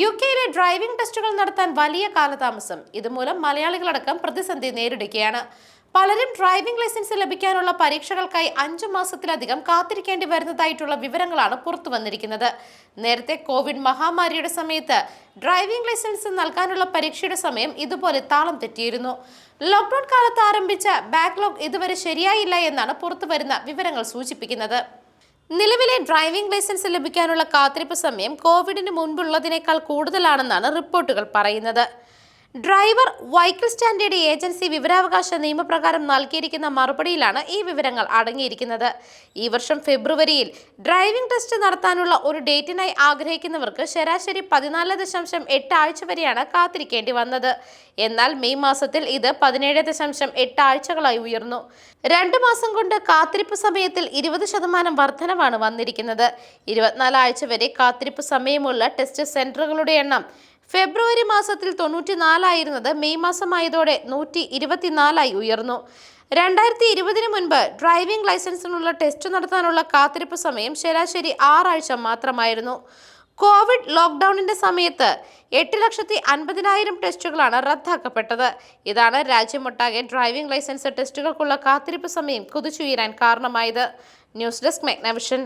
U കെയിലെ driving ടെസ്റ്റുകൾ നടത്താൻ വലിയ കാലതാമസം. ഇതുമൂലം മലയാളികളടക്കം പ്രതിസന്ധി നേരിടുകയാണ്. പലരും ഡ്രൈവിംഗ് ലൈസൻസ് ലഭിക്കാനുള്ള പരീക്ഷകൾക്കായി അഞ്ചു മാസത്തിലധികം കാത്തിരിക്കേണ്ടി വരുന്നതായിട്ടുള്ള വിവരങ്ങളാണ് പുറത്തു വന്നിരിക്കുന്നത്. നേരത്തെ കോവിഡ് മഹാമാരിയുടെ സമയത്ത് ഡ്രൈവിംഗ് ലൈസൻസ് നൽകാനുള്ള പരീക്ഷയുടെ സമയം ഇതുപോലെ താളം തെറ്റിയിരുന്നു. ലോക്ക്ഡൌൺ കാലത്ത് ആരംഭിച്ച ബാക്ക്ലോഗ് ഇതുവരെ ശരിയായില്ല എന്നാണ് പുറത്തുവരുന്ന വിവരങ്ങൾ സൂചിപ്പിക്കുന്നത്. നിലവിലെ ഡ്രൈവിംഗ് ലൈസൻസ് ലഭിക്കാനുള്ള കാത്തിരിപ്പ് സമയം കോവിഡിന് മുൻപുള്ളതിനേക്കാൾ കൂടുതലാണെന്നാണ് റിപ്പോർട്ടുകൾ പറയുന്നത്. ഡ്രൈവർ വൈക്കിൾ സ്റ്റാൻഡേർഡ് ഏജൻസി വിവരാവകാശ നിയമപ്രകാരം നൽകിയിരിക്കുന്ന മറുപടിയിലാണ് ഈ വിവരങ്ങൾ അടങ്ങിയിരിക്കുന്നത്. ഈ വർഷം ഫെബ്രുവരിയിൽ ഡ്രൈവിംഗ് ടെസ്റ്റ് നടത്താനുള്ള ഒരു ഡേറ്റിനായി ആഗ്രഹിക്കുന്നവർക്ക് ശരാശരി പതിനാല് ദശാംശം എട്ട് ആഴ്ച വരെയാണ് കാത്തിരിക്കേണ്ടി വന്നത്. എന്നാൽ മെയ് മാസത്തിൽ ഇത് പതിനേഴ് ദശാംശം എട്ട് ആഴ്ചകളായി ഉയർന്നു. രണ്ടു മാസം കൊണ്ട് കാത്തിരിപ്പ് സമയത്തിൽ ഇരുപത് ശതമാനം വർധനവാണ് വന്നിരിക്കുന്നത്. ഇരുപത്തിനാല് ആഴ്ച വരെ കാത്തിരിപ്പ് സമയമുള്ള ടെസ്റ്റ് സെന്ററുകളുടെ എണ്ണം ഫെബ്രുവരി മാസത്തിൽ തൊണ്ണൂറ്റിനാലായിരുന്നത് മെയ് മാസമായതോടെ നൂറ്റി ഇരുപത്തിനാലായി ഉയർന്നു. രണ്ടായിരത്തി ഇരുപതിന് മുൻപ് ഡ്രൈവിംഗ് ലൈസൻസിനുള്ള ടെസ്റ്റ് നടത്താനുള്ള കാത്തിരിപ്പ് സമയം ശരാശരി ആറാഴ്ച മാത്രമായിരുന്നു. കോവിഡ് ലോക്ക്ഡൌണിന്റെ സമയത്ത് എട്ട് ലക്ഷത്തി അൻപതിനായിരം ടെസ്റ്റുകളാണ് റദ്ദാക്കപ്പെട്ടത്. ഇതാണ് രാജ്യമൊട്ടാകെ ഡ്രൈവിംഗ് ലൈസൻസ് ടെസ്റ്റുകൾക്കുള്ള കാത്തിരിപ്പ് സമയം കുതിച്ചുയരാൻ കാരണമായത്. News desk മെഗ്നവിഷൻ.